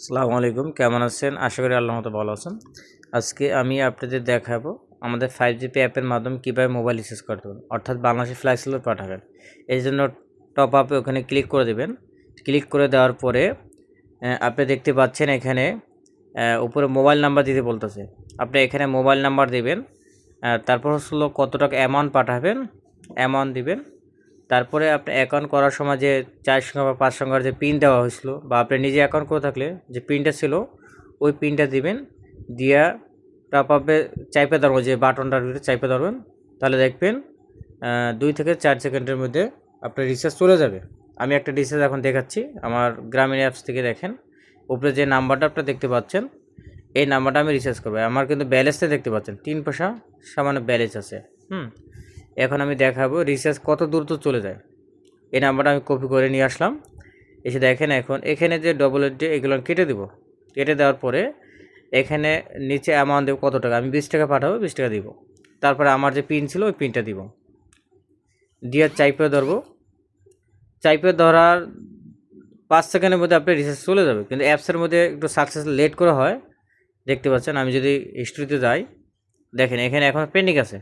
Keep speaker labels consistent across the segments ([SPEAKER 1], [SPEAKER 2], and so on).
[SPEAKER 1] আসসালামু আলাইকুম, কেমন আছেন? আশা করি আল্লাহ মতো ভালো আছেন। আজকে আমি আপনাদের দেখাবো আমাদের ফাইভ জি জিপি অ্যাপের মাধ্যমে কীভাবে মোবাইল রিচার্জ করতে পারেন অর্থাৎ বাংলাদেশে ফ্লাইট স্লোট পাঠাবেন। এই জন্য টপ আপে ওখানে ক্লিক করে দেবেন। ক্লিক করে দেওয়ার পরে আপনি দেখতে পাচ্ছেন এখানে উপরে মোবাইল নাম্বার দিতে বলতেছে। আপনি এখানে মোবাইল নাম্বার দেবেন তারপর হলো কত টাকা অ্যামাউন্ট পাঠাবেন অ্যামাউন্ট দিবেন। তারপরে আপনি অ্যাকাউন্ট করার সময় যে চার সংখ্যা বা পাঁচ সংখ্যার যে পিন দেওয়া হয়েছিল বা আপনি নিজে অ্যাকাউন্ট করে থাকলে যে পিনটা ছিল, ওই পিনটা দিবেন, দিয়া টপ আপে চাইপে ধরবো যে বাটনটার ভিতরে চাইপে ধরবেন, তাহলে দেখবেন দুই থেকে চার সেকেন্ডের মধ্যে আপনার রিচার্জ চলে যাবে। আমি একটা রিচার্জ এখন দেখাচ্ছি, আমার গ্রামীণ অ্যাপস থেকে দেখেন, উপরে যে নাম্বারটা আপনি দেখতে পাচ্ছেন, এই নাম্বারটা আমি রিচার্জ করব। আমার কিন্তু ব্যালেন্সটা দেখতে পাচ্ছেন, তিন পয়সা সামান্য ব্যালেন্স আছে, হুম? এখন আমি দেখাবো রিচার্জ কত দ্রুত চলে যায়। এই নাম্বারটা আমি কপি করে নিয়ে আসলাম। এসে দেখেন এখন এখানে যে ডবল এড এগুলো কেটে দেবো। কেটে দেওয়ার পরে এখানে নিচে অ্যামাউন্ট দেবো কত টাকা? আমি বিশ টাকা পাঠাবো, বিশ টাকা দিব। তারপরে আমার যে পিন ছিল, ওই পিনটা দিব। দিয়ে চাইপে ধরবো। চাইপে ধরার পাঁচ সেকেন্ডের মধ্যে আপনার রিচার্জ চলে যাবে। কিন্তু অ্যাপসের মধ্যে একটু সাকসেস লেট করে হয়। দেখতে পাচ্ছেন, আমি যদি হিস্ট্রিতে যাই, দেখেন এখানে এখন পেন্ডিং আছে।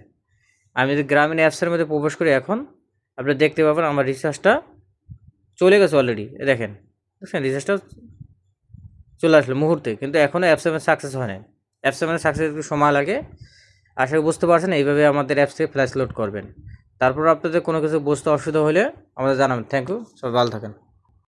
[SPEAKER 1] আমি যদি গ্রামীণ অ্যাপসের মধ্যে প্রবেশ করি এখন আপনি দেখতে পাবেন আমার রিচার্জটা চলে গেছে অলরেডি দেখেন, দেখছেন? রিচার্জটা চলে আসলো মুহূর্তে, কিন্তু এখনও অ্যাপসের মধ্যে সাকসেস হয় না অ্যাপসের মধ্যে সাকসেস একটু সময় লাগে। আশা করি বুঝতে পারছেন, এইভাবে আমাদের অ্যাপস থেকে ফ্ল্যাশ লোড করবেন। তারপর আপনাদের কোনো কিছু বুঝতে অসুবিধা হলে আমাদের জানাবেন। থ্যাংক ইউ সবাই ভালো থাকেন।